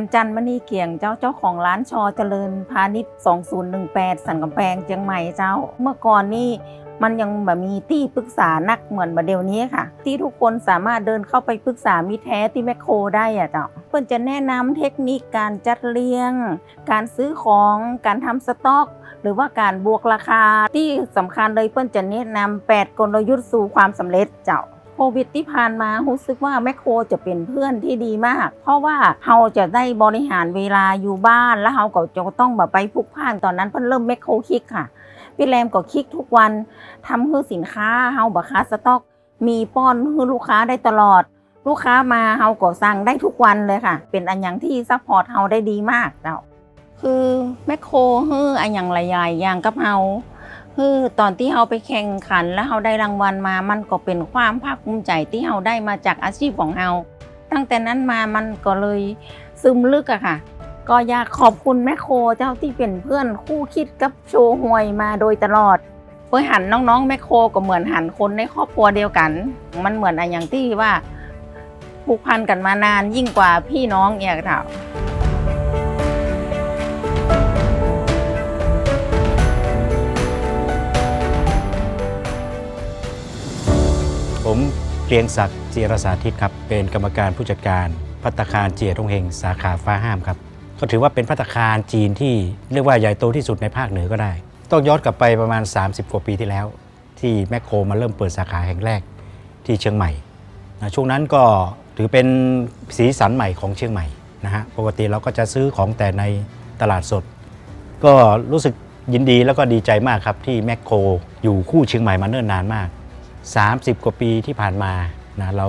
มจันมณีเกียงเจ้าเจ้าของร้านชอเจริญพาณิชย์2018 สันกำแพงเชียงใหม่เจ้า เมื่อก่อนนี่มันยังแบบมีที่ปรึกษานักเหมือนแบบเดี๋ยวนี้ค่ะ ที่ทุกคนสามารถเดินเข้าไปปรึกษามิตรแท้ที่แมคโครได้อะเจ้าเพื่อนจะแนะนำเทคนิคการจัดเรียง การซื้อของการทำสต็อก หรือว่าการบวกราคาที่สำคัญเลยเพื่อนจะแนะนำ8กลยุทธ์สู่ความสำเร็จเจ้า โควิดที่ผ่านมารู้สึกว่าแมคโครจะเป็นเพื่อนที่ดีมาก เพราะว่าเราจะได้บริหารเวลาอยู่บ้านแล้วเราก็จะต้องแบบไปพุกพ่านตอนนั้นเพิ่นเริ่มแมคโครคลิกค่ะพี่แรมก็คลิกทุกวันทำให้สินค้าเฮาบัคาสต็อก มีป้อนให้ลูกค้าได้ตลอด ลูกค้ามาเฮาก็สั่งได้ทุกวันเลยค่ะ เป็นอันอย่างที่ซัพพอร์ตเฮาได้ดีมากเจ้าคือแมคโครเฮืออันอย่างหลายๆอย่างกับเฮา คือตอนที่เราไปแข่งขันแล้วเราได้รางวัลมา มันก็เป็นความภาคภูมิใจที่เราได้มาจากอาชีพของเราตั้งแต่นั้นมามันก็เลยซึมลึกอะค่ะ ก็อยากขอบคุณแม่โคเจ้าที่เป็นเพื่อนคู่คิดกับโชว์หวยมาโดยตลอดเพื่อหันน้องๆแม่โคก็เหมือนหันคนในครอบครัวเดียวกัน มันเหมือนอะอย่างที่ว่าผูกพันกันมานานยิ่งกว่าพี่น้องเนี่ยค่ะ รียงศักดิ์จีรสาธิตครับ เป็นกรรมการผู้จัดการพัตตาคารเจียทงเฮงสาขาฟ้าห้ามครับ ก็ถือว่าเป็นพัตตาคารจีนที่เรียกว่าใหญ่โตที่สุดในภาคเหนือก็ได้ ต้องย้อนกลับไปประมาณ 30 กว่าปีที่แล้ว ที่แมคโครมาเริ่มเปิดสาขาแห่งแรกที่เชียงใหม่นะช่วงนั้นก็ถือเป็นสีสันใหม่ของเชียงใหม่นะฮะปกติเราก็จะซื้อของแต่ในตลาดสด ก็รู้สึกยินดีแล้วก็ดีใจมากครับที่แมคโครอยู่คู่เชียงใหม่มาเนิ่นนานมาก 30 กว่าปีที่ผ่านมานะเรา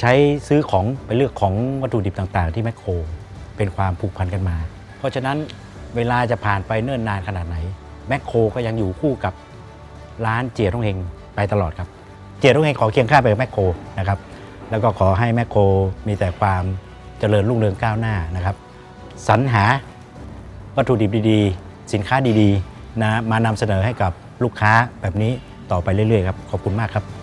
ใช้ซื้อของไปเลือกของวัตถุดิบต่างๆ ที่แมคโครเป็นความผูกพันกันมา เพราะฉะนั้นเวลาจะผ่านไปเนิ่นนานขนาดไหนแมคโครก็ยังอยู่คู่กับร้านเจียท่องเฮงไปตลอดครับ เจียท่องเฮงขอเคียงข้างไปกับแมคโครนะครับแล้วก็ขอให้แมคโครมีแต่ความเจริญรุ่งเรืองก้าวหน้านะครับสรรหาวัตถุดิบดีๆ สินค้าดีๆนะมานำเสนอให้กับลูกค้าแบบนี้ ต่อไปเรื่อยๆครับขอบคุณมากครับ